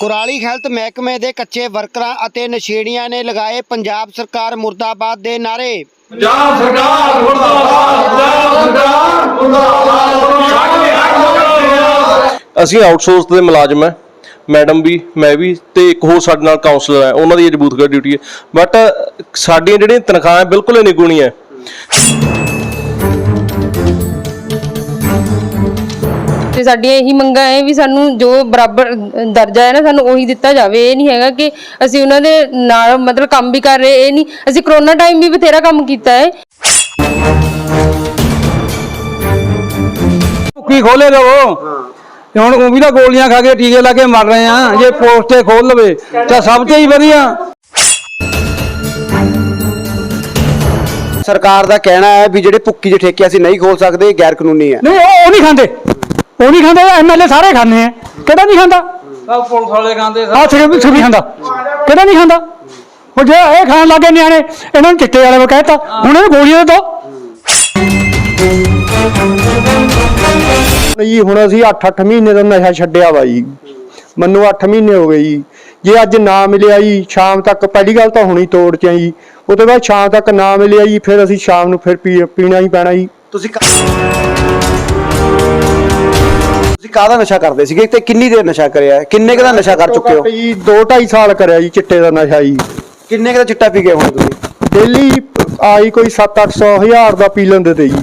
Kurali health ਮਹਿਕਮੇ ਦੇ ਕੱਚੇ ਵਰਕਰਾਂ ਅਤੇ ਨਸ਼ੇੜੀਆਂ ਨੇ ਲਗਾਏ ਪੰਜਾਬ ਸਰਕਾਰ ਮੁਰਦਾਬਾਦ ਦੇ ਨਾਰੇ ਪੰਜਾਬ ਸਰਕਾਰ ਮੁਰਦਾਬਾਦ ਪੰਜਾਬ ਸਰਕਾਰ ਮੁਰਦਾਬਾਦ। ਅਸੀਂ ਆਊਟਸੋਰਸ ਦੇ ਮੁਲਾਜ਼ਮ ਹੈ। ਮੈਡਮ ਵੀ ਮੈਂ ਵੀ ਤੇ ਇੱਕ ਹੋਰ ਸਾਡੇ ਨਾਲ ਕਾਉਂਸਲਰ ਹੈ ਉਹਨਾਂ ਦੀ ਅੱਜ ਬੂਥਗੜ ਡਿਊਟੀ ਹੈ। ਬਟ ਸਾਡੀਆਂ ਜਿਹੜੀਆਂ ਤਨਖਾਹਾਂ ਬਿਲਕੁਲ ਹੀ ਨਿਗੁਣੀ ਹੈ ਤੇ ਸਾਡੀਆਂ ਇਹੀ ਮੰਗਾਂ ਹੈ ਵੀ ਸਾਨੂੰ ਜੋ ਬਰਾਬਰ ਦਰਜਾ ਹੈ ਨਾ ਸਾਨੂੰ ਉਹੀ ਦਿੱਤਾ ਜਾਵੇ। ਇਹ ਨਹੀਂ ਹੈਗਾ ਕਿ ਅਸੀਂ ਉਹਨਾਂ ਦੇ ਨਾਲ ਮਤਲਬ ਕੰਮ ਵੀ ਕਰ ਰਹੇ ਇਹ ਨਹੀਂ ਅਸੀਂ ਕਰੋਨਾ ਟਾਈਮ ਵੀ ਬਥੇਰਾ ਕੰਮ ਕੀਤਾ ਹੈ ਕੀ ਖੋਲੇ ਲਵੋ ਤੇ ਹੁਣ ਉਹ ਵੀ ਤਾਂ ਗੋਲੀਆਂ ਖਾ ਕੇ ਟੀਕੇ ਲਾ ਕੇ ਮਰ ਰਹੇ ਆ। ਜੇ ਪੋਸਟੇ ਖੋਲ ਲਵੇ ਤਾਂ ਸਭ ਤੋਂ ਹੀ ਵਧੀਆ। ਸਰਕਾਰ ਦਾ ਕਹਿਣਾ ਹੈ ਵੀ ਜਿਹੜੇ ਭੁੱਕੀ ਦੇ ਠੇਕੇ ਅਸੀਂ ਨਹੀਂ ਖੋਲ ਸਕਦੇ ਗੈਰ ਕਾਨੂੰਨੀ ਹੈ। ਨਹੀਂ ਉਹ ਉਹ ਨਹੀਂ ਖਾਂਦੇ। ਉਹ ਨਹੀਂ ਖਾਂਦੇ ਐਮਐਲਏ ਸਾਰੇ ਖਾਂਦੇ ਆ। ਕਿਹੜਾ ਨਹੀਂ ਖਾਂਦਾ? ਸਭ ਪੁਲਿਸ ਵਾਲੇ ਖਾਂਦੇ ਆ ਸਿਰ। ਵੀ ਸਿਰ ਵੀ ਖਾਂਦਾ। ਕਿਹੜਾ ਨਹੀਂ ਖਾਂਦਾ? ਉਹ ਜੇ ਇਹ ਖਾਣ ਲੱਗੇ ਨਿਆਣੇ ਇਹਨਾਂ ਨੂੰ ਚਿੱਟੇ ਵਾਲੇ ਨੂੰ ਕਹਿਤਾ। ਹੁਣ ਇਹ ਗੋਲੀਆਂ ਦੋ ਜੀ ਹੁਣ ਅਸੀਂ 8-8 ਮਹੀਨੇ ਦਾ ਨਸ਼ਾ ਛੱਡਿਆ ਵਾ ਜੀ। ਮੈਨੂੰ 8 ਮਹੀਨੇ ਹੋ ਗਏ ਜੀ। ਜੇ ਅੱਜ ਨਾ ਮਿਲਿਆ ਜੀ ਸ਼ਾਮ ਤੱਕ ਪਹਿਲੀ ਗੱਲ ਤਾਂ ਹੁਣੀ ਤੋੜ ਚ ਜੀ। ਉਹ ਤੋਂ ਬਾਅਦ ਸ਼ਾਮ ਤੱਕ ਨਾ ਮਿਲਿਆ ਜੀ ਫਿਰ ਅਸੀਂ ਸ਼ਾਮ ਨੂੰ ਫਿਰ ਪੀਣਾ ਹੀ ਪੈਣਾ ਜੀ। ਤੁਸੀਂ ਤੁਸੀਂ ਕਾਹਦਾ ਨਸ਼ਾ ਕਰਦੇ ਸੀਗੇ? ਤੇ ਕਿੰਨੀ ਦੇਰ ਨਸ਼ਾ ਕਰਿਆ? ਕਿੰਨੇ ਕੁ ਦਾ ਨਸ਼ਾ ਕਰ ਚੁੱਕੇ ਹੋ? ਜੀ 2-2.5 ਸਾਲ ਕਰਿਆ ਜੀ ਚਿੱਟੇ ਦਾ ਨਸ਼ਾ ਜੀ। ਕਿੰਨੇ ਕੁ ਦਾ ਚਿੱਟਾ ਪੀ ਗਏ ਹੁਣ ਤੁਸੀਂ? ਡੇਲੀ ਆਈ ਕੋਈ 7-800 ਹਜ਼ਾਰ ਦਾ ਪੀ ਲੈਂਦੇ ਤੇ ਜੀ।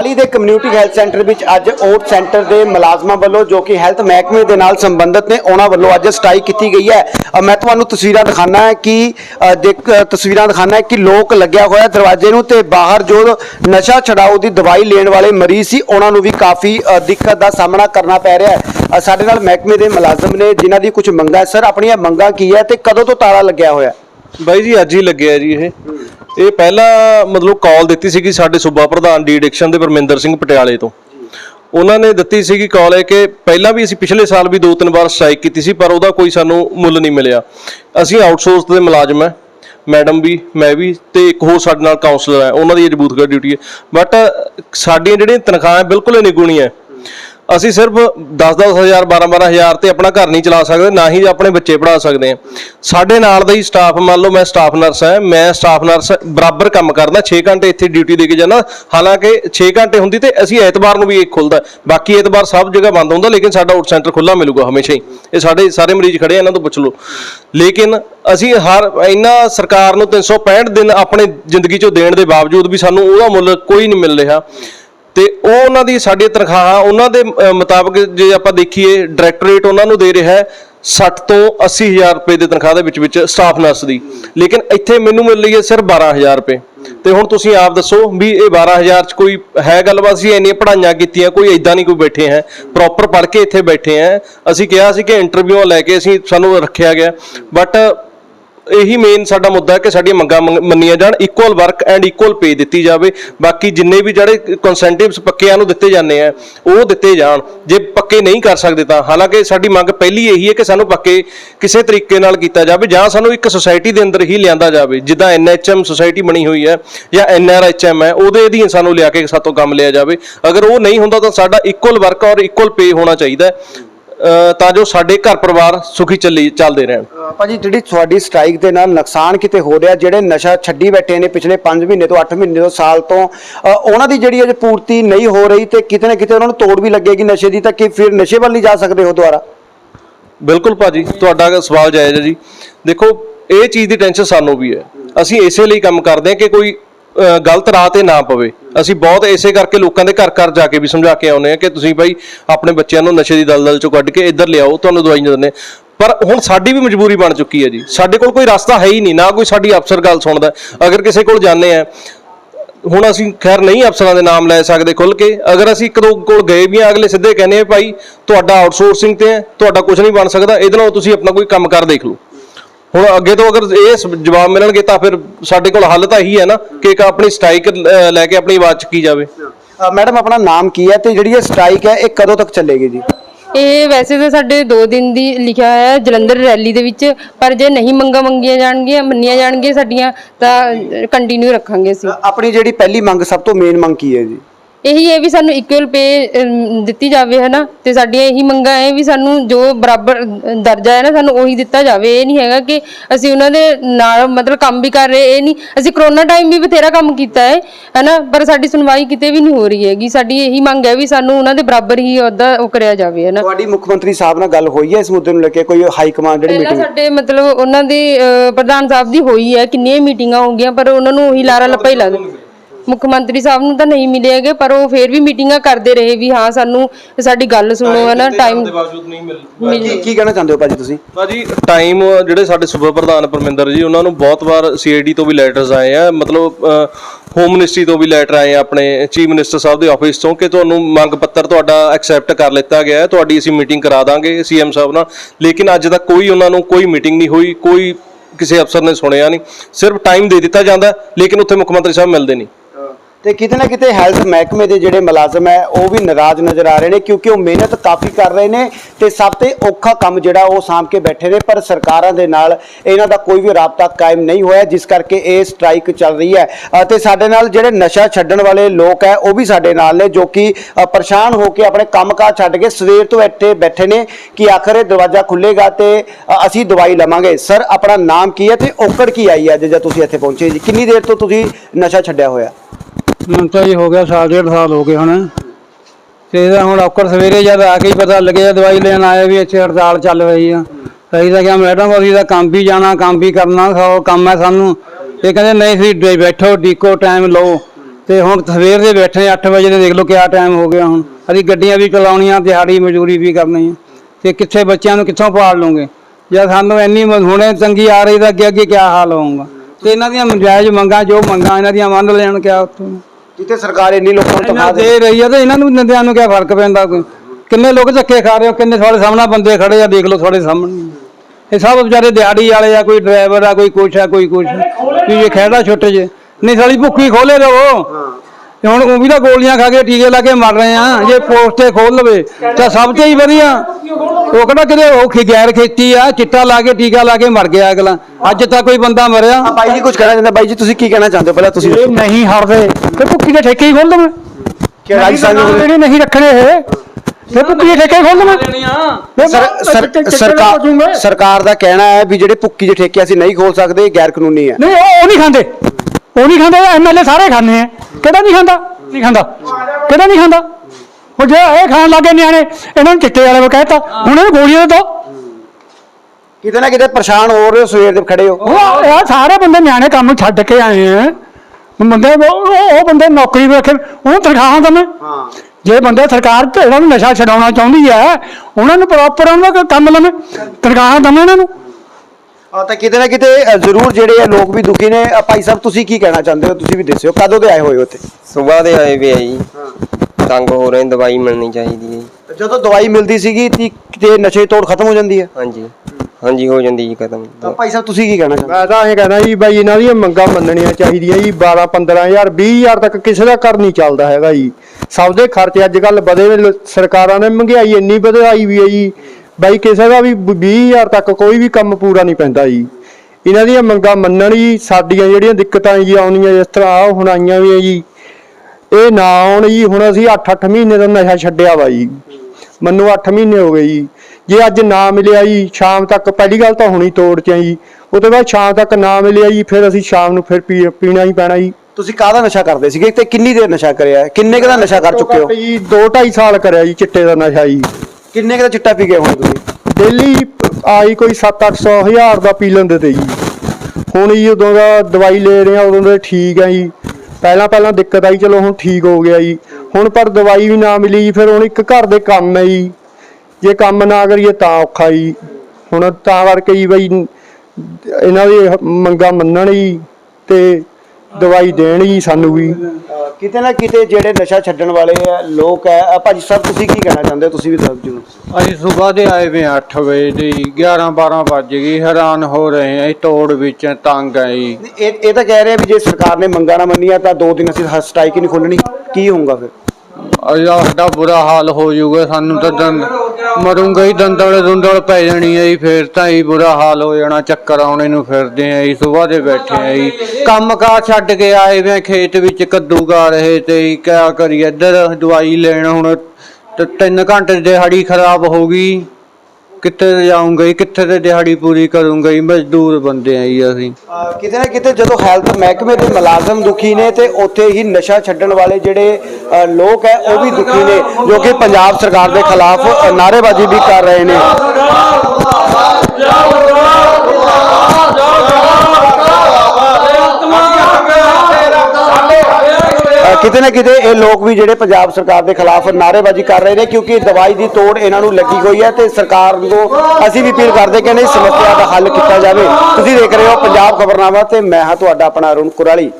ਕੁਰਾਲੀ ਦੇ ਕਮਿਊਨਿਟੀ ਹੈਲਥ ਸੈਂਟਰ ਵਿੱਚ ਅੱਜ ਓਟ ਸੈਂਟਰ ਦੇ ਮੁਲਾਜ਼ਮਾਂ ਵੱਲੋਂ ਜੋ ਕਿ ਹੈਲਥ ਮਹਿਕਮੇ ਦੇ ਨਾਲ ਸੰਬੰਧਿਤ ਨੇ ਉਹਨਾਂ ਵੱਲੋਂ ਅੱਜ ਸਟ੍ਰਾਈਕ ਕੀਤੀ ਗਈ ਹੈ। ਅ, ਮੈਂ ਤੁਹਾਨੂੰ ਤਸਵੀਰਾਂ ਦਿਖਾਣਾ ਹੈ ਕਿ ਅ, ਦੇਖ ਅ, ਤਸਵੀਰਾਂ ਦਿਖਾਣਾ ਹੈ ਕਿ ਲੋਕ ਲੱਗਿਆ ਹੋਇਆ ਦਰਵਾਜ਼ੇ ਨੂੰ ਤੇ ਬਾਹਰ ਜੋ ਨਸ਼ਾ ਛਡਾਊ ਦੀ ਦਵਾਈ ਲੈਣ ਵਾਲੇ ਮਰੀਜ਼ ਸੀ ਉਹਨਾਂ ਨੂੰ ਵੀ ਕਾਫੀ ਅ, ਦਿੱਕਤ ਦਾ ਸਾਹਮਣਾ ਕਰਨਾ ਪੈ ਰਿਹਾ ਹੈ। ਅ, ਸਾਡੇ ਨਾਲ ਮਹਿਕਮੇ ਦੇ ਮੁਲਾਜ਼ਮ ਨੇ ਜਿਨ੍ਹਾਂ ਦੀ ਕੁਝ ਮੰਗਾਂ ਹੈ। ਸਰ ਆਪਣੀਆਂ ਮੰਗਾਂ ਕੀ ਹੈ ਤੇ ਕਦੋਂ ਤੋਂ ਤਾਲਾ ਲੱਗਿਆ ਹੋਇਆ ਬਾਈ ਜੀ ਅੱਜ ਹੀ ਲੱਗਿਆ ਜੀ ਇਹ। ਇਹ ਪਹਿਲਾਂ ਮਤਲਬ ਕਾਲ ਦਿੱਤੀ ਸੀਗੀ ਸਾਡੇ ਸੂਬਾ ਪ੍ਰਧਾਨ ਡੀ ਐਡਿਕਸ਼ਨ ਦੇ ਪਰਮਿੰਦਰ ਸਿੰਘ ਪਟਿਆਲੇ ਤੋਂ। ਉਹਨਾਂ ਨੇ ਦਿੱਤੀ ਸੀਗੀ ਕਾਲ ਹੈ ਕਿ ਪਹਿਲਾਂ ਵੀ ਅਸੀਂ ਪਿਛਲੇ ਸਾਲ ਵੀ ਦੋ ਤਿੰਨ ਵਾਰ ਸਟ੍ਰਾਈਕ ਕੀਤੀ ਸੀ, ਪਰ ਉਹਦਾ ਕੋਈ ਸਾਨੂੰ ਮੁੱਲ ਨਹੀਂ ਮਿਲਿਆ। ਅਸੀਂ ਆਊਟਸੋਰਸ ਦੇ ਮੁਲਾਜ਼ਮ ਹੈ। ਮੈਡਮ ਵੀ, ਮੈਂ ਵੀ ਤੇ ਇੱਕ ਹੋਰ ਸਾਡੇ ਨਾਲ ਕਾਉਂਸਲਰ ਹੈ। ਉਹਨਾਂ ਦੀ ਅੱਜ ਬੂਥਗੜ ਡਿਊਟੀ ਹੈ। ਬਟ ਸਾਡੀਆਂ ਜਿਹੜੀਆਂ ਤਨਖਾਹਾਂ ਬਿਲਕੁਲ ਹੀ ਨਿਗੁਣੀ ਹੈ। ਅਸੀਂ ਸਿਰਫ 10-10 ਹਜ਼ਾਰ 12-12 ਹਜ਼ਾਰ ਤੇ ਆਪਣਾ ਘਰ ਨਹੀਂ ਚਲਾ ਸਕਦੇ, ਨਾ ਹੀ ਆਪਣੇ ਬੱਚੇ ਪੜ੍ਹਾ ਸਕਦੇ ਹਾਂ। ਸਾਡੇ ਨਾਲ ਦਾ ਹੀ ਸਟਾਫ ਮੰਨ ਲਓ ਮੈਂ ਸਟਾਫ ਨਰਸ ਹੈ, ਮੈਂ ਸਟਾਫ ਨਰਸ ਬਰਾਬਰ ਕੰਮ ਕਰਦਾ 6 ਘੰਟੇ ਇੱਥੇ ਡਿਊਟੀ ਦੇ ਕੇ ਜਾਂਦਾ। ਹਾਲਾਂਕਿ 6 ਘੰਟੇ ਹੁੰਦੀ ਤੇ ਅਸੀਂ ਐਤਵਾਰ ਨੂੰ ਵੀ ਇੱਕ ਖੁੱਲਦਾ ਬਾਕੀ ਐਤਵਾਰ ਸਭ ਜਗ੍ਹਾ ਬੰਦ ਹੁੰਦਾ, ਲੇਕਿਨ ਸਾਡਾ ਆਊਟ ਸੈਂਟਰ ਖੁੱਲਾ ਮਿਲੂਗਾ ਹਮੇਸ਼ਾ ਹੀ। ਇਹ ਸਾਡੇ ਸਾਰੇ ਮਰੀਜ਼ ਖੜੇ ਆ, ਇਹਨਾਂ ਤੋਂ ਪੁੱਛ ਲਓ। ਲੇਕਿਨ ਅਸੀਂ ਹਰ, ਇੰਨਾ ਸਰਕਾਰ ਨੂੰ 365 ਦਿਨ ਆਪਣੇ ਜ਼ਿੰਦਗੀ ਚੋਂ ਦੇਣ ਦੇ ਬਾਵਜੂਦ ਵੀ ਸਾਨੂੰ ਉਹਦਾ ਮੁੱਲ ਕੋਈ ਨਹੀਂ ਮਿਲ ਰਿਹਾ। ਤੇ ਉਹ ਉਹਨਾਂ ਦੀ ਸਾਡੀ ਤਨਖਾਹਾਂ ਉਹਨਾਂ ਦੇ ਅਹ, ਮੁਤਾਬਕ ਜੇ ਆਪਾਂ ਦੇਖੀਏ ਡਾਇਰੈਕਟੋਰੇਟ ਉਹਨਾਂ ਨੂੰ ਦੇ ਰਿਹਾ ਹੈ 60 ਤੋਂ 80 ਹਜ਼ਾਰ ਰੁਪਏ ਦੀ ਤਨਖਾਹ ਦੇ ਵਿੱਚ ਵਿੱਚ ਸਟਾਫ ਨਰਸ ਦੀ। ਲੇਕਿਨ ਇੱਥੇ ਮੈਨੂੰ ਮਿਲ ਰਹੀ ਹੈ ਸਿਰਫ 12000 ਰੁਪਏ। ਤੇ ਹੁਣ ਤੁਸੀਂ ਆਪ ਦੱਸੋ ਵੀ ਇਹ 12000 ਚ ਕੋਈ ਹੈ ਗੱਲਬਾਤ? ਅਸੀਂ ਇੰਨੀਆਂ ਪੜ੍ਹਾਈਆਂ ਕੀਤੀਆਂ ਕੋਈ ਐਦਾਂ ਨਹੀਂ ਕੋਈ ਬੈਠੇ ਹੈ। ਪ੍ਰੋਪਰ ਪੜ੍ਹ ਕੇ ਇੱਥੇ ਬੈਠੇ ਹੈ। ਅਸੀਂ ਕਿਹਾ ਸੀ ਕਿ ਇੰਟਰਵਿਊ ਲੈ ਕੇ ਅਸੀਂ ਸਾਨੂੰ ਰੱਖਿਆ ਗਿਆ। ਬਟ ਇਹੀ ਮੇਨ ਸਾਡਾ ਮੁੱਦਾ ਹੈ ਕਿ ਸਾਡੀਆਂ ਮੰਗਾਂ ਮੰਗ- ਮੰਨੀਆਂ ਜਾਣ equal work and equal pay ਦਿੱਤੀ ਜਾਵੇ। ਬਾਕੀ ਜਿੰਨੇ ਵੀ ਜਿਹੜੇ ਕਨਸੈਂਟਿਵਸ ਪੱਕਿਆਂ ਨੂੰ ਦਿੱਤੇ ਜਾਂਦੇ ਆ, ਉਹ ਦਿੱਤੇ ਜਾਣ। ਜੇ ਪੱਕੇ ਨਹੀਂ ਕਰ ਸਕਦੇ ਤਾਂ, ਹਾਲਾਂਕਿ ਸਾਡੀ ਮੰਗ ਪਹਿਲੀ ਇਹੀ ਹੈ ਕਿ ਸਾਨੂੰ ਪੱਕੇ ਕਿਸੇ ਤਰੀਕੇ ਨਾਲ ਕੀਤਾ ਜਾਵੇ, ਜਾਂ ਸਾਨੂੰ ਇੱਕ ਸੁਸਾਇਟੀ ਦੇ ਅੰਦਰ ਹੀ ਲਿਆਂਦਾ ਜਾਵੇ, ਜਿੱਦਾਂ ਐਨਐਚਐਮ ਸੁਸਾਇਟੀ ਬਣੀ ਹੋਈ ਹੈ, ਜਾਂ ਐਨਆਰਐਚਐਮ ਹੈ, ਉਹਦੇ ਅਧੀਨ ਸਾਨੂੰ ਲਿਆ ਕੇ ਸਾਤੋਂ ਕੰਮ ਲਿਆ ਜਾਵੇ। ਅਗਰ ਉਹ ਨਹੀਂ ਹੁੰਦਾ ਤਾਂ ਸਾਡਾ ਇਕੁਅਲ ਵਰਕ ਔਰ ਇਕੁਅਲ ਪੇ ਹੋਣਾ ਚਾਹੀਦਾ ਹੈ। ਤਾਂ ਜੋ ਸਾਡੇ ਘਰ ਪਰਿਵਾਰ ਸੁਖੀ ਚੱਲੀ ਚੱਲਦੇ ਰਹਿਣ। ਭਾਜੀ ਜਿਹੜੀ ਤੁਹਾਡੀ ਸਟ੍ਰਾਈਕ ਦੇ ਨਾਲ ਨੁਕਸਾਨ ਕਿਤੇ ਹੋ ਰਿਹਾ ਜਿਹੜੇ ਨਸ਼ਾ ਛੱਡੀ ਬੈਠੇ ਨੇ ਪਿਛਲੇ 5 ਮਹੀਨੇ ਤੋਂ 8 ਮਹੀਨੇ ਤੋਂ ਸਾਲ ਤੋਂ ਉਹਨਾਂ ਦੀ ਜਿਹੜੀ ਅਜੇ ਪੂਰਤੀ ਨਹੀਂ ਹੋ ਰਹੀ ਤੇ ਕਿਤੇ ਨਾ ਕਿਤੇ ਉਹਨਾਂ ਨੂੰ ਤੋੜ ਵੀ ਲੱਗੇਗੀ ਨਸ਼ੇ ਦੀ ਤਾਂ ਕਿ ਫਿਰ ਨਸ਼ੇ ਵੱਲ ਨਹੀਂ ਜਾ ਸਕਦੇ ਹੋ ਦੁਬਾਰਾ? ਬਿਲਕੁਲ ਭਾਜੀ ਤੁਹਾਡਾ ਸਵਾਲ ਜਾਇਜ਼ ਹੈ ਜੀ। ਦੇਖੋ ਇਹ ਚੀਜ਼ ਦੀ ਟੈਨਸ਼ਨ ਸਾਨੂੰ ਵੀ ਹੈ। ਅਸੀਂ ਇਸੇ ਲਈ ਕੰਮ ਕਰਦੇ ਹਾਂ ਕਿ ਕੋਈ ਗਲਤ ਰਾਹ ਤੇ ਨਾ ਪਵੇ। ਅਸੀਂ ਬਹੁਤ ਇਸੇ ਕਰਕੇ ਲੋਕਾਂ ਦੇ ਘਰ ਘਰ ਜਾ ਕੇ ਵੀ ਸਮਝਾ ਕੇ ਆਉਂਦੇ ਹਾਂ ਕਿ ਤੁਸੀਂ ਭਾਈ ਆਪਣੇ ਬੱਚਿਆਂ ਨੂੰ ਨਸ਼ੇ ਦੀ ਦਲਦਲ ਚੋਂ ਕੱਢ ਕੇ ਇੱਧਰ ਲਿਆਓ, ਤੁਹਾਨੂੰ ਦਵਾਈਆਂ ਦਿੰਦੇ ਪਰ ਹੁਣ ਸਾਡੀ ਵੀ ਮਜਬੂਰੀ ਬਣ ਚੁੱਕੀ ਹੈ ਜੀ। ਸਾਡੇ ਕੋਲ ਕੋਈ ਰਸਤਾ ਹੈ ਹੀ ਨਹੀਂ, ਨਾ ਕੋਈ ਸਾਡੀ ਅਫਸਰ ਗੱਲ ਸੁਣਦਾ। ਅਗਰ ਕਿਸੇ ਕੋਲ ਜਾਂਦੇ ਆ ਹੁਣ ਅਸੀਂ ਖੈਰ ਨਹੀਂ ਅਫਸਰਾਂ ਦੇ ਨਾਮ ਲੈ ਸਕਦੇ ਖੁੱਲ ਕੇ। ਅਗਰ ਅਸੀਂ ਇੱਕ ਦੋ ਕੋਲ ਗਏ ਵੀ ਆ ਅਗਲੇ ਸਿੱਧੇ ਕਹਿੰਦੇ ਆ, ਭਾਈ, ਤੁਹਾਡਾ ਆਊਟਸੋਰਸਿੰਗ ਤੇ ਹੈ, ਤੁਹਾਡਾ ਕੁਝ ਨਹੀਂ ਬਣ ਸਕਦਾ। ਇਹਦੇ ਨਾਲ ਤੁਸੀਂ ਆਪਣਾ ਕੋਈ ਕੰਮ ਕਰ ਦੇਖ ਲਓ। ਹੁਣ ਅੱਗੇ ਤੋਂ ਅਗਰ ਇਹ ਸ- ਜਵਾਬ ਮਿਲਣਗੇ ਤਾਂ ਫਿਰ ਸਾਡੇ ਕੋਲ ਹੱਲ ਤਾਂ ਇਹੀ ਹੈ ਨਾ ਕਿ ਇੱਕ ਆਪਣੀ ਸਟ੍ਰਾਈਕ ਲੈ ਕੇ ਆਪਣੀ ਆਵਾਜ਼ ਚੱਕੀ ਜਾਵੇ। ਅ, ਮੈਡਮ ਆਪਣਾ ਨਾਮ ਕੀ ਹੈ ਤੇ ਜਿਹੜੀ ਇਹ ਸਟ੍ਰਾਈਕ ਹੈ ਇਹ ਕਦੋਂ ਤੱਕ ਚੱਲੇਗੀ ਜੀ? ਇਹ ਵੈਸੇ ਤਾਂ ਸਾਡੇ 2 ਦਿਨ ਦੀ ਲਿਖਿਆ ਹੋਇਆ ਹੈ ਜਲੰਧਰ ਰੈਲੀ ਦੇ ਵਿੱਚ ਪਰ ਜੇ ਨਹੀਂ ਮੰਗਾਂ ਮੰਗੀਆਂ ਜਾਣਗੀਆਂ ਮੰਨੀਆਂ ਜਾਣਗੀਆਂ ਸਾਡੀਆਂ ਤਾਂ ਕੰਟੀਨਿਊ ਰੱਖਾਂਗੇ ਅਸੀਂ। ਆਪਣੀ ਜਿਹੜੀ ਪਹਿਲੀ ਮੰਗ ਸਭ ਤੋਂ ਮੇਨ ਮੰਗ ਕੀ ਹੈ ਜੀ? ਇਹੀ ਹੈ ਵੀ ਸਾਨੂੰ ਇਕੁਅਲ ਪੇ ਦਿੱਤੀ ਜਾਵੇ ਹਨਾ? ਤੇ ਸਾਡੀਆਂ ਇਹੀ ਮੰਗਾਂ ਹੈ ਵੀ ਸਾਨੂੰ ਜੋ ਬਰਾਬਰ ਦਰਜਾ ਹੈ ਨਾ ਸਾਨੂੰ ਉਹੀ ਦਿੱਤਾ ਜਾਵੇ। ਇਹ ਨਹੀਂ ਹੈਗਾ ਕਿ ਅਸੀਂ ਉਹਨਾਂ ਦੇ ਨਾਲ ਮਤਲਬ ਕੰਮ ਵੀ ਕਰ ਰਹੇ ਇਹ ਨਹੀਂ। ਅਸੀਂ ਕਰੋਨਾ ਟਾਈਮ ਵੀ ਬਥੇਰਾ ਕੰਮ ਕੀਤਾ ਹੈ ਹਨਾ? ਪਰ ਸਾਡੀ ਸੁਣਵਾਈ ਕਿਤੇ ਵੀ ਨਹੀਂ ਹੋ ਰਹੀ ਹੈਗੀ। ਸਾਡੀ ਇਹੀ ਮੰਗ ਹੈ ਵੀ ਸਾਨੂੰ ਉਹਨਾਂ ਦੇ ਬਰਾਬਰ ਹੀ ਉਹਦਾ ਉਹ ਕਰਿਆ ਜਾਵੇ ਹਨਾ? ਤੁਹਾਡੀ ਮੁੱਖ ਮੰਤਰੀ ਸਾਹਿਬ ਨਾਲ ਗੱਲ ਹੋਈ ਹੈ ਇਸ ਮੁੱਦੇ ਨੂੰ ਲੈ ਕੇ? ਕੋਈ ਹਾਈ ਕਮਾਂਡ ਜਿਹੜੀ ਮੀਟਿੰਗ ਸਾਡੇ ਮਤਲਬ ਉਹਨਾਂ ਦੇ ਪ੍ਰਧਾਨ ਸਾਹਿਬ ਦੀ ਹੋਈ ਹੈ ਕਿੰਨੀਆਂ ਮੀਟਿੰਗਾਂ ਹੋ ਗਈਆਂ ਪਰ ਉਹਨਾਂ ਨੂੰ ਉਹੀ ਲਾਰਾ ਲੱਪਾ ਹੀ ਲੱਗਦਾ ਮੁੱਖ ਮੰਤਰੀ ਸਾਹਿਬ ਨੂੰ ਤਾਂ ਨਹੀਂ ਮਿਲੇ ਹੈਗੇ ਪਰ ਉਹ ਫੇਰ ਵੀ ਮੀਟਿੰਗਾਂ ਕਰਦੇ ਰਹੇ ਵੀ ਹਾਂ ਸਾਨੂੰ ਸਾਡੀ ਗੱਲ ਸੁਣੋ ਹਨਾ ਟਾਈਮ ਦੇ ਬਾਵਜੂਦ ਨਹੀਂ ਮਿਲ ਕੀ ਕੀ ਕਹਿਣਾ ਚਾਹੁੰਦੇ ਹੋ ਭਾਜੀ ਤੁਸੀਂ? ਭਾਜੀ ਟਾਈਮ ਜਿਹੜੇ ਸਾਡੇ ਸੂਬਾ ਪ੍ਰਧਾਨ ਪਰਮਿੰਦਰ ਜੀ ਉਹਨਾਂ ਨੂੰ ਬਹੁਤ ਵਾਰ ਸੀਆਈਡੀ ਤੋਂ ਵੀ ਲੈਟਰਸ ਆਏ ਆ ਮਤਲਬ ਹੋਮ ਮਿਨਿਸਟਰੀ ਤੋਂ ਵੀ ਲੈਟਰ ਆਏ ਆ ਆਪਣੇ ਚੀਫ ਮਿਨਿਸਟਰ ਸਾਹਿਬ ਦੇ ਆਫਿਸ ਤੋਂ ਕਿ ਤੁਹਾਨੂੰ ਮੰਗ ਪੱਤਰ ਤੁਹਾਡਾ ਐਕਸੈਪਟ ਕਰ ਲਿੱਤਾ ਗਿਆ ਹੈ ਤੁਹਾਡੀ ਅਸੀਂ ਮੀਟਿੰਗ ਕਰਾ ਦਾਂਗੇ ਸੀਐਮ ਸਾਹਿਬ ਨਾਲ। ਲੇਕਿਨ ਅੱਜ ਤੱਕ ਕੋਈ ਉਹਨਾਂ ਨੂੰ ਕੋਈ ਮੀਟਿੰਗ ਨਹੀਂ ਹੋਈ ਕੋਈ ਕਿਸੇ ਅਫਸਰ ਨੇ ਸੁਣਿਆ ਨਹੀਂ। ਸਿਰਫ ਟਾਈਮ ਦੇ ਦਿੱਤਾ ਜਾਂਦਾ ਲੇਕਿਨ ਉੱਥੇ ਮੁੱਖ ਮੰਤਰੀ ਸਾਹਿਬ ਮਿਲਦੇ ਨਹੀਂ। ਤੇ ਕਿਤੇ ਨਾ ਕਿਤੇ ਹੈਲਥ ਮਹਿਕਮੇ ਦੇ ਜਿਹੜੇ ਮੁਲਾਜ਼ਮ ਹੈ ਉਹ ਵੀ ਨਾਰਾਜ਼ ਨਜ਼ਰ ਆ ਰਹੇ ਨੇ ਕਿਉਂਕਿ ਉਹ ਮਿਹਨਤ ਕਾਫੀ ਕਰ ਰਹੇ ਨੇ ਤੇ ਸਭ ਤੋਂ ਔਖਾ ਕੰਮ ਜਿਹੜਾ ਉਹ ਸਾਂਭ ਕੇ ਬੈਠੇ ਨੇ ਪਰ ਸਰਕਾਰਾਂ ਦੇ ਨਾਲ ਇਹਨਾਂ ਦਾ ਕੋਈ ਵੀ ਰਾਬਤਾ ਕਾਇਮ ਨਹੀਂ ਹੋਇਆ ਜਿਸ ਕਰਕੇ ਇਹ ਸਟ੍ਰਾਈਕ ਚੱਲ ਰਹੀ ਹੈ। ਅ, ਤੇ ਸਾਡੇ ਨਾਲ ਜਿਹੜੇ ਨਸ਼ਾ ਛੱਡਣ ਵਾਲੇ ਲੋਕ ਹੈ ਉਹ ਵੀ ਸਾਡੇ ਨਾਲ ਨੇ ਜੋ ਕਿ ਪਰੇਸ਼ਾਨ ਹੋ ਕੇ ਆਪਣੇ ਕੰਮਕਾਜ ਛੱਡ ਕੇ ਸਵੇਰ ਤੋਂ ਇੱਥੇ ਬੈਠੇ ਨੇ ਕਿ ਆਖਰ ਇਹ ਦਰਵਾਜ਼ਾ ਖੁੱਲੇਗਾ ਤੇ ਅਸੀਂ ਦਵਾਈ ਲਵਾਂਗੇ। ਸਰ ਆਪਣਾ ਨਾਮ ਕੀ ਹੈ ਤੇ ਔਕੜ ਕੀ ਆਈ ਹੈ ਅੱਜ ਤੁਸੀਂ ਇੱਥੇ ਪਹੁੰਚੇ ਜੀ? ਕਿੰਨੀ ਦੇਰ ਤੋਂ ਤੁਸੀਂ ਨਸ਼ਾ ਛੱਡਿਆ ਹੋਇਆ? ਮੈਨੂੰ ਤਾਂ ਜੀ ਹੋ ਗਿਆ ਸਾਲ, ਡੇਢ ਸਾਲ ਹੋ ਗਏ ਹੁਣ। ਤੇ ਇਹਦਾ ਹੁਣ ਔਕਰ ਸਵੇਰੇ ਜਦ ਆ ਕੇ ਹੀ ਪਤਾ ਲੱਗਿਆ, ਦਵਾਈ ਲੈਣ ਆਏ ਵੀ ਇੱਥੇ ਹੜਤਾਲ ਚੱਲ ਰਹੀ ਆ। ਅਸੀਂ ਤਾਂ ਕਿਹਾ, ਮੈਡਮ, ਅਸੀਂ ਤਾਂ ਕੰਮ ਵੀ ਜਾਣਾ, ਕੰਮ ਵੀ ਕਰਨਾ ਸੌ ਕੰਮ ਹੈ ਸਾਨੂੰ। ਇਹ ਕਹਿੰਦੇ, ਨਹੀਂ, ਤੁਸੀਂ ਬੈਠੋ, ਡੀਕੋ ਟਾਈਮ ਲਓ। ਤੇ ਹੁਣ ਸਵੇਰ ਦੇ ਬੈਠੇ 8 ਵਜੇ ਦੇ ਦੇਖ ਲਓ ਕਿਆ ਟਾਈਮ ਹੋ ਗਿਆ ਹੁਣ। ਅਸੀਂ ਗੱਡੀਆਂ ਵੀ ਚਲਾਉਣੀਆਂ, ਦਿਹਾੜੀ ਮਜ਼ਦੂਰੀ ਵੀ ਕਰਨੀ ਹੈ ਤੇ ਕਿੱਥੇ ਬੱਚਿਆਂ ਨੂੰ ਕਿੱਥੋਂ ਪਾਲ ਲਓਗੇ? ਜੇ ਸਾਨੂੰ ਇੰਨੀ ਹੁਣੇ ਤੰਗੀ ਆ ਰਹੀ ਤਾਂ ਅੱਗੇ ਅੱਗੇ ਕਿਆ ਹਾਲ ਹੋਊਗਾ? ਤੇ ਇਹਨਾਂ ਦੀਆਂ ਨਜਾਇਜ਼ ਮੰਗਾਂ, ਜੋ ਮੰਗਾਂ, ਇਹਨਾਂ ਦੀਆਂ ਮੰਨ ਲੈਣ ਕਿਆ ਉੱਥੋਂ? ਜਿੱਥੇ ਸਰਕਾਰ ਇੰਨੀ ਲੋਕਾਂ ਨੂੰ ਇਹਨਾਂ ਤਨਖਾਹ ਦੇ ਦੇ ਰਹੀ ਆ ਤੇ ਇਹਨਾਂ ਨੂੰ ਨੰਦਿਆਂ ਨੂੰ ਕੀ ਫ਼ਰਕ ਪੈਂਦਾ? ਕੋਈ ਕਿੰਨੇ ਲੋਕ ਧੱਕੇ ਖਾ ਰਹੇ ਹੋ? ਕਿੰਨੇ ਤੁਹਾਡੇ ਸਾਹਮਣੇ ਬੰਦੇ ਖੜੇ ਆ? ਦੇਖ ਲਓ ਤੁਹਾਡੇ ਸਾਹਮਣੇ। ਇਹ ਸਭ ਵਿਚਾਰੇ ਦਿਹਾੜੀ ਵਾਲੇ ਆ ਕੋਈ ਡਰਾਈਵਰ ਆ ਕੋਈ ਕੁਛ ਆ ਕੋਈ ਕੁਛ। ਵੀ ਇਹ ਖਹਿੜਾ ਛੁੱਟ ਜੇ ਨਹੀਂ ਸਾਲੀ ਭੁੱਖੀ ਖੋਲੇ ਰਵੋ ਤੇ ਹੁਣ ਉਹ ਵੀ ਤਾਂ ਗੋਲੀਆਂ ਖਾ ਕੇ ਟੀਕੇ ਲਾ ਕੇ ਮਰ ਰਹੇ ਆ। ਜੇ ਪੋਸਟ ਤੇ ਖੋਲ ਲਵੇ ਤਾਂ ਸਭ ਤੋਂ ਹੀ ਵਧੀਆ। ਉਹ ਕਿਹੜਾ ਕਿਤੇ ਉਹ ਖੇ- ਗੈਰ ਖੇਤੀ ਆ ਚਿੱਟਾ ਲਾ ਕੇ ਟੀਕਾ ਲਾ ਕੇ ਮਰ ਗਿਆ ਅਗਲਾ। ਅੱਜ ਤੱਕ ਕੋਈ ਬੰਦਾ ਮਰਿਆ। ਬਾਈ ਜੀ ਕੁਝ ਕਹਿਣਾ ਚਾਹੁੰਦੇ? ਬਾਈ ਜੀ ਤੁਸੀਂ ਕੀ ਕਹਿਣਾ ਚਾਹੁੰਦੇ? ਹੋ ਪਹਿਲਾਂ ਤੁਸੀਂ ਇਹ ਨਹੀਂ ਹਟਦੇ। ਤੇ ਭੁੱਕੀ ਦੇ ਠੇਕੇ ਹੀ ਖੋਲ ਦਵੇਂ ਕਿ ਰਾਜਸਥਾਨ ਦੇ ਜਿਹੜੇ ਨਹੀਂ ਰੱਖਣੇ ਇਹ। ਤੇ ਭੁੱਕੀ ਦੇ ਠੇਕੇ ਖੋਲ ਦਵੇਂ ਸਰ ਸਰ- ਸਰਕਾਰ ਸਰਕਾਰ ਦਾ ਕਹਿਣਾ ਹੈ ਵੀ ਜਿਹੜੇ ਭੁੱਕੀ ਦੇ ਠੇਕੇ ਅਸੀਂ ਨਹੀਂ ਖੋਲ ਸਕਦੇ ਇਹ ਗੈਰ ਕਾਨੂੰਨੀ ਹੈ। ਨਹੀਂ ਉਹ ਉਹ ਨਹੀਂ ਖਾਂਦੇ। ਉਹ ਨਹੀਂ ਖਾਂਦੇ ਐਮਐਲਏ ਸਾਰੇ ਖਾਂਦੇ ਆ। ਕਿਹੜਾ ਨਹੀਂ ਖਾਂਦਾ? ਨਹੀਂ ਖਾਂਦਾ। ਕਿਹੜਾ ਨਹੀਂ ਖਾਂਦਾ? ਉਹ ਜੇ ਇਹ ਖਾਣ ਲੱਗੇ ਨਿਆਣੇ ਇਹਨਾਂ ਨੂੰ ਚਿੱਟੇ ਵਾਲੇ ਨੂੰ ਕਹਿਤਾ ਹੁਣ ਇਹਨੂੰ ਗੋਲੀਆਂ ਦੇ ਦੋ। ਕਿਤੇ ਨਾ ਕਿਤੇ ਪਰੇਸ਼ਾਨ ਹੋ ਰਹੇ ਹੋ ਸਵੇਰ ਦੇ ਖੜੇ ਹੋ। ਉਹ ਇਹ ਸਾਰੇ ਬੰਦੇ ਨਿਆਣੇ ਕੰਮ ਛੱਡ ਕੇ ਆਏ ਆ। ਬੰਦੇ ਉਹ ਉਹ- ਉਹ ਬੰਦੇ ਨੌਕਰੀ ਵੇਖੇ ਉਹਨੂੰ ਤਨਖਾਹਾਂ ਦਵੇਂ। ਹਾਂ। ਜੇ ਬੰਦੇ ਸਰਕਾਰ ਤੇ ਇਹਨਾਂ ਨੂੰ ਨਸ਼ਾ ਛਡਾਉਣਾ ਚਾਹੁੰਦੀ ਹੈ ਉਹਨਾਂ ਨੂੰ ਪ੍ਰੋਪਰ ਉਹਨਾਂ ਦਾ ਕੰਮ ਲਵੇਂ ਤਨਖਾਹਾਂ ਦਵੇਂ ਇਹਨਾਂ ਨੂੰ। ਆ ਤਾਂ ਕਿਤੇ ਨਾ ਕਿਤੇ ਅ, ਜ਼ਰੂਰ ਜਿਹੜੇ ਆ ਲੋਕ ਵੀ ਦੁਖੀ ਨੇ ਅ, ਭਾਈ ਸਾਹਿਬ ਤੁਸੀਂ ਕੀ ਕਹਿਣਾ ਚਾਹੁੰਦੇ ਹੋ? ਤੁਸੀਂ ਵੀ ਦੱਸਿਓ ਕਦੋਂ ਦੇ ਆਏ ਹੋਏ ਹੋ ਇੱਥੇ ਸੁਬਾਹ ਦੇ ਆਏ ਵੇ ਆ ਜੀ। ਤੰਗ ਹੋ ਰਹੇ ਨੇ, ਦਵਾਈ ਮਿਲਣੀ ਚਾਹੀਦੀ ਹੈ ਜੀ। ਜਦੋਂ ਦਵਾਈ ਮਿਲਦੀ ਸੀਗੀ ਤੀ ਕਿਤੇ ਨਸ਼ੇ ਤੋੜ ਖਤਮ ਹੋ ਜਾਂਦੀ ਹੈ? ਹਾਂਜੀ। ਹਾਂਜੀ ਹੋ ਜਾਂਦੀ ਜੀ ਖਤਮ। ਤਾਂ ਭਾਈ ਸਾਹਿਬ ਤੁਸੀਂ ਕੀ ਕਹਿਣਾ ਚਾਹੁੰਦੇ? ਮੈਂ ਤਾਂ ਇਹ ਕਹਿਣਾ ਜੀ ਬਾਈ ਇਹਨਾਂ ਦੀਆਂ ਮੰਗਾਂ ਮੰਨਣੀਆਂ ਚਾਹੀਦੀਆਂ ਜੀ 12 15000 20000 ਤੱਕ ਕਿਸੇ ਦਾ ਘਰ ਨਹੀਂ ਚੱਲਦਾ ਹੈਗਾ ਜੀ। ਸਭ ਦੇ ਖਰਚੇ ਅੱਜ ਕੱਲ ਵਧੇ ਲ- ਸਰਕਾਰਾਂ ਨੇ ਮਹਿੰਗਾਈ ਇੰਨੀ ਵਧਾਈ ਵੀ ਹੈ ਜੀ। ਬਾਈ ਕਿਸੇ ਦਾ ਵੀ 20000 ਤੱਕ ਕੋਈ ਵੀ ਕੰਮ ਪੂਰਾ ਨਹੀਂ ਪੈਂਦਾ ਜੀ। ਇਹਨਾਂ ਦੀਆਂ ਮੰਗਾਂ ਮੰਨਣ ਜੀ ਸਾਡੀਆਂ ਜਿਹੜੀਆਂ ਦਿੱਕਤਾਂ ਜੀ ਆਉਣੀਆਂ ਜਿਸ ਤਰ੍ਹਾਂ ਆ ਹੁਣ ਆਈਆਂ ਵੀ ਹੈ ਜੀ। ਇਹ ਨਾ ਆਉਣ ਜੀ ਹੁਣ ਅਸੀਂ 8-8 ਮਹੀਨੇ ਦਾ ਨਸ਼ਾ ਛੱਡਿਆ ਵਾ ਜੀ। ਮੈਨੂੰ 8 ਮਹੀਨੇ ਹੋ ਗਏ ਜੀ। ਜੇ ਅੱਜ ਨਾ ਮਿਲਿਆ ਜੀ ਸ਼ਾਮ ਤੱਕ ਪਹਿਲੀ ਗੱਲ ਤਾਂ ਹੁਣੀ ਤੋੜ ਚ ਜੀ ਉਹ ਤੋਂ ਬਾਅਦ ਸ਼ਾਮ ਤੱਕ ਨਾ ਮਿਲਿਆ ਜੀ ਫਿਰ ਅਸੀਂ ਸ਼ਾਮ ਨੂੰ ਫਿਰ ਪੀਣਾ ਹੀ ਪੈਣਾ ਜੀ। ਤੁਸੀਂ ਕਾਹਦਾ ਨਸ਼ਾ ਕਰਦੇ ਸੀਗੇ? ਤੇ ਕਿੰਨੀ ਦੇਰ ਨਸ਼ਾ ਕਰਿਆ? ਕਿੰਨੇ ਕੁ ਦਾ ਨਸ਼ਾ ਕਰ ਚੁੱਕੇ ਹੋ? ਜੀ 2.5 ਸਾਲ ਕਰਿਆ ਜੀ ਚਿੱਟੇ ਦਾ ਨਸ਼ਾ ਜੀ। ਕਿੰਨੇ ਕੁ ਦਾ ਚਿੱਟਾ ਪੀ ਗਏ ਹੁਣ ਤੁਸੀਂ? ਡੇਲੀ ਆਈ ਕੋਈ 7-800 ਹਜ਼ਾਰ ਦਾ ਪੀ ਲੈਂਦੇ ਤੇ ਜੀ। ਹੁਣ ਜੀ ਉਦੋਂ ਦਾ ਦਵਾਈ ਲੈ ਰਹੇ ਆ ਉਦੋਂ ਦੇ ਠੀਕ ਆ ਜੀ। ਪਹਿਲਾਂ ਪਹਿਲਾਂ ਦਿੱਕਤ ਆਈ, ਚਲੋ ਹੁਣ ਠੀਕ ਹੋ ਗਿਆ ਜੀ। ਹੁਣ ਪਰ ਦਵਾਈ ਵੀ ਨਾ ਮਿਲੀ ਜੀ ਫਿਰ ਹੁਣ ਇੱਕ ਘਰ ਦੇ ਕੰਮ ਹੈ ਜੀ। ਜੇ ਕੰਮ ਨਾ ਕਰੀਏ ਤਾਂ ਔਖਾ ਜੀ। ਹੁਣ ਤਾਂ ਕਰਕੇ ਜੀ ਬਈ, ਇਹਨਾਂ ਦੀ ਮੰਗਾਂ ਮੰਨਣ ਜੀ ਤੇ ਦਵਾਈ ਦੇਣ ਜੀ ਸਾਨੂੰ ਵੀ। ਕਿਤੇ ਨਾ ਕਿਤੇ ਜਿਹੜੇ ਨਸ਼ਾ ਛੱਡਣ ਵਾਲੇ ਆ, ਲੋਕ ਹੈ ਅ, ਭਾਜੀ ਸਾਹਿਬ ਤੁਸੀਂ ਕੀ ਕਹਿਣਾ ਚਾਹੁੰਦੇ ਹੋ? ਤੁਸੀਂ ਵੀ ਦੱਸ ਦਿਓ। ਅਸੀਂ ਸਵੇਰ ਦੇ ਆਏ ਵੇ 8 ਵਜੇ ਦੇ 11 12 ਵੱਜ ਗਏ ਹੈਰਾਨ ਹੋ ਰਹੇ ਆ ਤੋੜ ਵਿੱਚ ਤੰਗ ਆ ਜੀ। ਇਹ ਇਹ ਤਾਂ ਕਹਿ ਰਹੇ ਆ ਵੀ ਜੇ ਸਰਕਾਰ ਨੇ ਮੰਗਾਂ ਨਾ ਮੰਨੀਆਂ ਤਾਂ ਦੋ ਦਿਨ ਅਸੀਂ ਸਟ੍ਰਾਈਕ ਹੀ ਨਹੀਂ ਖੋਲਣੀ ਕੀ ਹੋਊਗਾ ਫਿਰ? ਅਜਾ ਸਾਡਾ ਬੁਰਾ ਹਾਲ ਹੋ ਜਾਊਗਾ ਸਾਨੂੰ ਤਾਂ ਮਰੂੰਗਾ ਹੀ ਦੰਦਲ ਦੁੰਦਲ ਪੈ ਜਾਣੀ ਹੈ ਜੀ, ਫੇਰ ਤਾਂ ਹੀ ਬੁਰਾ ਹਾਲ ਹੋ ਜਾਣਾ, ਚੱਕਰ ਆਉਣੇ ਨੂੰ ਫਿਰਦੇ ਆ ਜੀ, ਸਵੇਰ ਦੇ ਬੈਠੇ ਆ ਜੀ। ਕੰਮ ਕਾਰ ਛੱਡ ਕੇ ਆਏ ਵੇ ਖੇਤ ਵਿੱਚ ਕੱਦੂ ਗਾ ਰਹੇ ਤੇ ਜੀ, ਕਿਆ ਕਰੀਏ, ਇੱਧਰ ਦਵਾਈ ਲੈਣ ਹੁਣ ਤੇ, ਤਿੰਨ ਘੰਟੇ ਦਿਹਾੜੀ ਖਰਾਬ ਹੋ ਗਈ। ਕਿੱਥੇ ਜਾਊਂਗਾ ਜੀ ਕਿੱਥੇ ਤੇ ਦਿਹਾੜੀ ਪੂਰੀ ਕਰੂੰਗਾ ਜੀ ਮਜ਼ਦੂਰ ਬੰਦੇ ਆ ਜੀ ਅਸੀਂ। ਅ, ਕਿਤੇ ਨਾ ਕਿਤੇ ਜਦੋਂ ਹੈਲਥ ਮਹਿਕਮੇ ਦੇ ਮੁਲਾਜ਼ਮ ਦੁਖੀ ਨੇ ਤੇ ਉੱਥੇ ਹੀ ਨਸ਼ਾ ਛੱਡਣ ਵਾਲੇ ਜਿਹੜੇ ਅ, ਲੋਕ ਹੈ ਉਹ ਵੀ ਦੁਖੀ ਨੇ ਜੋ ਕਿ ਪੰਜਾਬ ਸਰਕਾਰ ਦੇ ਖਿਲਾਫ ਅ, ਨਾਅਰੇਬਾਜ਼ੀ ਵੀ ਕਰ ਰਹੇ ਨੇ। ਨਾ ਕਿਤੇ ਇਹ ਲੋਕ ਵੀ ਜਿਹੜੇ ਪੰਜਾਬ ਸਰਕਾਰ ਦੇ ਖਿਲਾਫ ਨਾਅਰੇਬਾਜ਼ੀ ਕਰ ਰਹੇ ਨੇ, ਕਿਉਂਕਿ ਦਵਾਈ ਦੀ ਤੋੜ ਇਹਨਾਂ ਨੂੰ ਲੱਗੀ ਹੋਈ ਹੈ ਤੇ ਸਰਕਾਰ ਨੂੰ ਅਸੀਂ ਵੀ ਅਪੀਲ ਕਰਦੇ ਕਿ ਨਹੀਂ ਸਮੱਸਿਆ ਦਾ ਹੱਲ ਕੀਤਾ ਜਾਵੇ। ਤੁਸੀਂ ਦੇਖ ਰਹੇ ਹੋ ਪੰਜਾਬ ਖਬਰਨਾਮਾ ਤੇ ਮੈਂ ਹਾਂ ਤੁਹਾਡਾ ਆਪਣਾ ਅਰੁਣ ਕੁਰਾਲੀ।